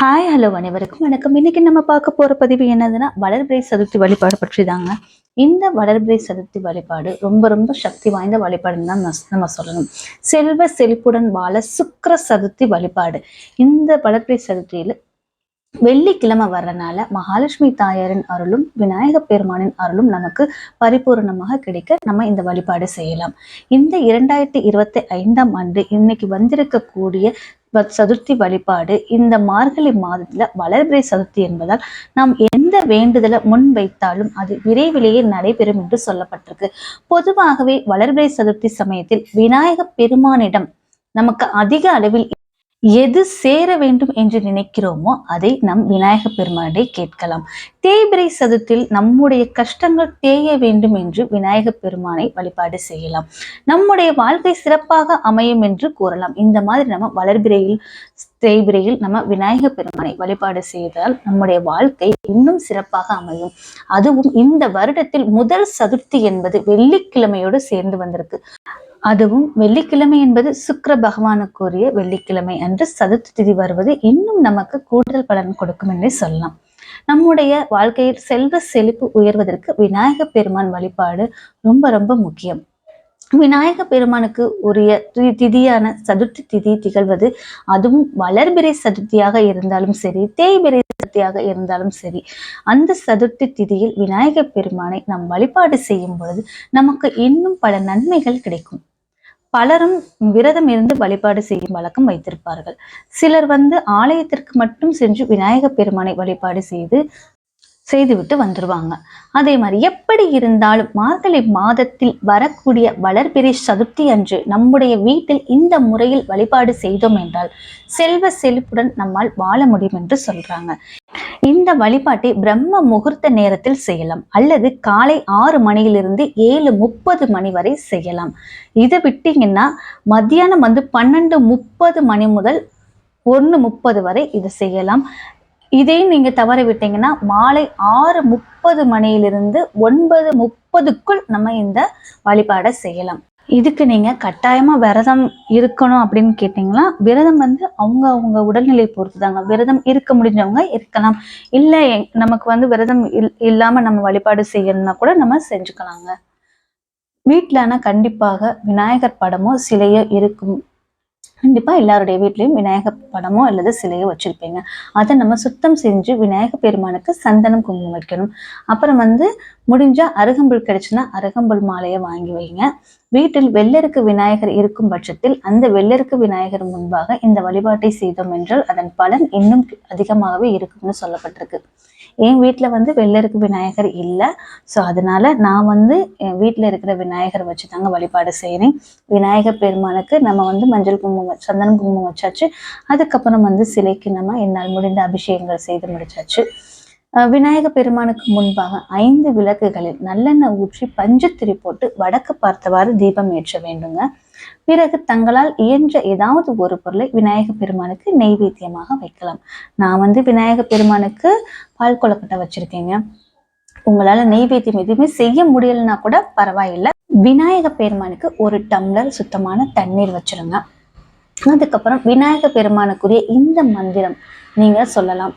Hi hello அனைவருக்கும் வணக்கம். இன்னைக்கு நம்ம பார்க்க போற பதிவு என்னதுன்னா வளர்பிறை சதுர்த்தி வழிபாடு பற்றி தாங்க இந்த வளர்பிறை சதுர்த்தி வழிபாடு ரொம்ப ரொம்ப சக்தி வாய்ந்த வழிபாடுன்னு தான் நம்ம சொல்லணும். செல்வ செழிப்புடன் வாழ சுக்கிர சதுர்த்தி வழிபாடு. இந்த வளர்பிறை சதுர்த்தியில வெள்ளிக்கிழமை வர்றனால மகாலட்சுமி தாயாரின் அருளும் விநாயக பெருமானின் அருளும் நமக்கு பரிபூர்ணமாக கிடைக்க நம்ம இந்த வழிபாடு செய்யலாம். இந்த இரண்டாயிரத்தி இருபத்தி ஐந்தாம் ஆண்டு இன்னைக்கு வந்திருக்கக்கூடிய சதுர்த்தி வழிபாடு இந்த மார்கழி மாதத்துல வளர்பிறை சதுர்த்தி என்பதால் நாம் எந்த வேண்டுதலை முன் வைத்தாலும் அது விரைவிலேயே நடைபெறும் என்று சொல்லப்பட்டிருக்கு. பொதுவாகவே வளர்பிறை சதுர்த்தி சமயத்தில் விநாயக பெருமானிடம் நமக்கு அதிக அளவில் எது சேர வேண்டும் என்று நினைக்கிறோமோ அதை நம் விநாயக பெருமானை கேட்கலாம். தேய்பிரை சதுத்தில் நம்முடைய கஷ்டங்கள் தேய வேண்டும் என்று விநாயக பெருமானை வழிபாடு செய்யலாம். நம்முடைய வாழ்க்கை சிறப்பாக அமையும் என்று கூறலாம். இந்த மாதிரி நம்ம வளர்பிரையில் தேய்பிரையில் நம்ம விநாயக பெருமானை வழிபாடு செய்தால் நம்முடைய வாழ்க்கை இன்னும் சிறப்பாக அமையும். அதுவும் இந்த வருடத்தில் முதல் சதுர்த்தி என்பது வெள்ளிக்கிழமையோடு சேர்ந்து வந்திருக்கு. அதுவும் வெள்ளிக்கிழமை என்பது சுக்கிர பகவானுக்குரிய வெள்ளிக்கிழமை அன்று சதுர்த்தி திதி வருவது இன்னும் நமக்கு கூடுதல் பலன் கொடுக்கும் என்றே சொல்லலாம். நம்முடைய வாழ்க்கையில் செல்வ செழிப்பு உயர்வதற்கு விநாயக பெருமான் வழிபாடு ரொம்ப ரொம்ப முக்கியம். விநாயக பெருமானுக்கு உரிய தி- திதியான சதுர்த்தி திதி திகழ்வது அதுவும் வளர்பிறை சதுர்த்தியாக இருந்தாலும் சரி தேய்பிறை சதுர்த்தியாக இருந்தாலும் சரி அந்த சதுர்த்தி திதியில் விநாயக பெருமானை நாம் வழிபாடு செய்யும் பொழுது நமக்கு இன்னும் பல நன்மைகள் கிடைக்கும். பலரும் விரதம் இருந்து வழிபாடு செய்யும் வழக்கம் வைத்திருப்பார்கள். சிலர் வந்து ஆலயத்திற்கு மட்டும் சென்று விநாயக பெருமானை வழிபாடு செய்து செய்துவிட்டு வந்துருவாங்க. அதே மாதிரி எப்படி இருந்தாலும் மார்கழி மாதத்தில் வரக்கூடிய வளர்பிறை சதுர்த்தி அன்று நம்முடைய வீட்டில் இந்த முறையில் வழிபாடு செய்தோம் என்றால் செல்வ செழிப்புடன் நம்மால் வாழ முடியும் என்று சொல்றாங்க. இந்த வழிபாட்டை பிரம்ம முகூர்த்த நேரத்தில் செய்யலாம். அல்லது காலை ஆறு மணியிலிருந்து ஏழு முப்பது மணி வரை செய்யலாம். இதை விட்டீங்கன்னா மத்தியானம் வந்து பன்னெண்டு முப்பது மணி முதல் ஒன்று முப்பது வரை இது செய்யலாம். இதையும் நீங்க தவற விட்டீங்கன்னா மாலை ஆறு முப்பது மணியிலிருந்து ஒன்பது முப்பதுக்குள் நம்ம இந்த வழிபாடை செய்யலாம். இதுக்கு நீங்கள் கட்டாயமாக விரதம் இருக்கணும் அப்படின்னு கேட்டிங்கன்னா விரதம் வந்து அவங்க அவங்க உடல்நிலை பொறுத்து தாங்க விரதம் இருக்க முடிஞ்சவங்க இருக்கலாம். இல்லை நமக்கு வந்து விரதம் இல்- இல்லாமல் நம்ம வழிபாடு செய்யணும்னா கூட நம்ம செஞ்சுக்கலாங்க. வீட்டிலனா ஆனால் கண்டிப்பாக விநாயகர் படமோ சிலையோ இருக்கும். கண்டிப்பா எல்லாருடைய வீட்லயும் விநாயகர் படமோ அல்லது சிலையோ வச்சிருப்பீங்க. அதை நம்ம சுத்தம் செஞ்சு விநாயகர் பெருமானுக்கு சந்தனம் குங்குமம் வைக்கணும். அப்புறம் வந்து முடிஞ்சா அருகம்புல் கிடைச்சுன்னா அருகம்புல் மாலையை வாங்கி வைங்க. வீட்டில் வெள்ளருக்கு விநாயகர் இருக்கும் பட்சத்தில் அந்த வெள்ளருக்கு விநாயகர் முன்பாக இந்த வழிபாட்டை செய்தோம் என்றால் அதன் பலன் இன்னும் அதிகமாகவே இருக்கும்னு சொல்லப்பட்டிருக்கு. என் வீட்டில் வந்து வெள்ளருக்கு விநாயகர் இல்லை. ஸோ அதனால நான் வந்து என் வீட்டில் இருக்கிற விநாயகர் வச்சு தாங்க வழிபாடு செய்கிறேன் விநாயகர் பெருமானுக்கு நம்ம வந்து மஞ்சள் குங்குமம் சந்தனம் குங்குமம் வச்சாச்சு. அதுக்கப்புறம் வந்து சிலைக்கு நம்ம என்னால் முடிந்த அபிஷேகங்கள் செய்து முடிச்சாச்சு. விநாயக பெருமானுக்கு முன்பாக ஐந்து விளக்குகளில் நல்லெண்ணெய் ஊற்றி பஞ்சுத்திரி போட்டு வடக்கு பார்த்தவாறு தீபம் ஏற்ற வேண்டுங்க. பிறகு தங்களால் இயன்ற ஏதாவது ஒரு பொருளை விநாயக பெருமானுக்கு நெய்வேத்தியமாக வைக்கலாம். நான் வந்து விநாயக பெருமானுக்கு பால் கொலக்கட்டை வச்சிருக்கேங்க. உங்களால நெய்வேத்தியம் எதுவுமே செய்ய முடியலன்னா கூட பரவாயில்லை. விநாயக பெருமானுக்கு ஒரு டம்ளர் சுத்தமான தண்ணீர் வச்சிருங்க. அதுக்கப்புறம் விநாயக பெருமானுக்குரிய இந்த மந்திரம் நீங்க சொல்லலாம்.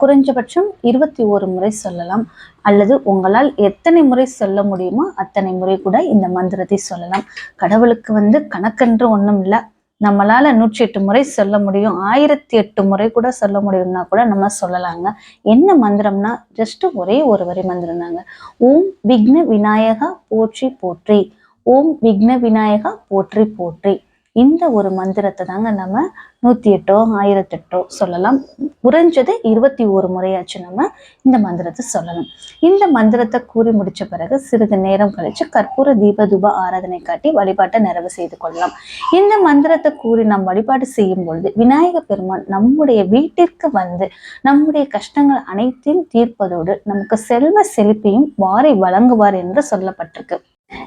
குறைஞ்சபட்சம் இருபத்தி ஒரு முறை சொல்லலாம். அல்லது உங்களால் எத்தனை முறை சொல்ல முடியுமோ அத்தனை முறை கூட இந்த மந்திரத்தை சொல்லலாம். கடவுளுக்கு வந்து கணக்கென்று ஒன்றும் இல்லை. நம்மளால நூற்றி எட்டு முறை சொல்ல முடியும். ஆயிரத்தி எட்டு முறை கூட சொல்ல முடியும்னா கூட நம்ம சொல்லலாங்க. என்ன மந்திரம்னா ஜஸ்ட் ஒரே ஒரு வரி மந்திரம் தாங்க ஓம் விக்ன விநாயகா போற்றி போற்றி. ஓம் விக்ன விநாயகா போற்றி போற்றி. இந்த ஒரு மந்திரத்தை தாங்க நம்ம நூத்தி எட்டோ ஆயிரத்தெட்டோ சொல்லலாம். குறைஞ்சது இருபத்தி ஒரு முறையாச்சு நம்ம இந்த மந்திரத்தை சொல்லலாம் இந்த மந்திரத்தை கூறி முடிச்ச பிறகு சிறிது நேரம் கழிச்சு கற்பூர தீப தூப ஆராதனை காட்டி வழிபாட்டை நிறைவு செய்து கொள்ளலாம். இந்த மந்திரத்தை கூறி நாம் வழிபாடு செய்யும் பொழுது விநாயக பெருமான் நம்முடைய வீட்டிற்கு வந்து நம்முடைய கஷ்டங்கள் அனைத்தையும் தீர்ப்பதோடு நமக்கு செல்வ செழிப்பையும் வாரி வழங்குவார் என்று சொல்லப்பட்டிருக்கு.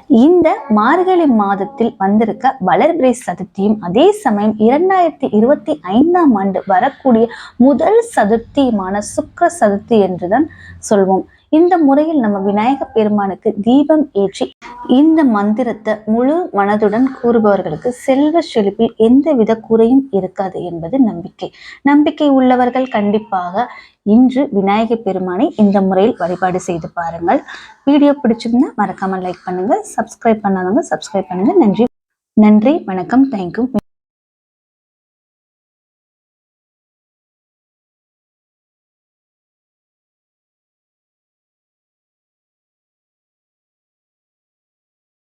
இந்த மார்கழி மாதத்தில் வந்திருக்க வளர்பிறை சதுர்த்தியும் அதே சமயம் இரண்டாயிரத்தி இருபத்தி ஐந்தாம் ஆண்டு வரக்கூடிய முதல் சதுர்த்தியுமான சுக்கர சதுர்த்தி என்றுதான் சொல்வோம். இந்த முறையில் நம்ம விநாயக பெருமானுக்கு தீபம் ஏற்றி இந்த மந்திரத்தை முழு மனதுடன் கூறுபவர்களுக்கு செல்வ செழிப்பில் எந்தவித குறையும் இருக்காது என்பது நம்பிக்கை. நம்பிக்கை உள்ளவர்கள் கண்டிப்பாக இன்று விநாயகர் பெருமானை இந்த முறையில் வழிபாடு செய்து பாருங்கள். வீடியோ பிடிச்சிருந்தா மறக்காம லைக் பண்ணுங்க சப்ஸ்கிரைப் பண்ணாதவங்க சப்ஸ்கிரைப் பண்ணுங்க. நன்றி நன்றி வணக்கம் தேங்க்யூ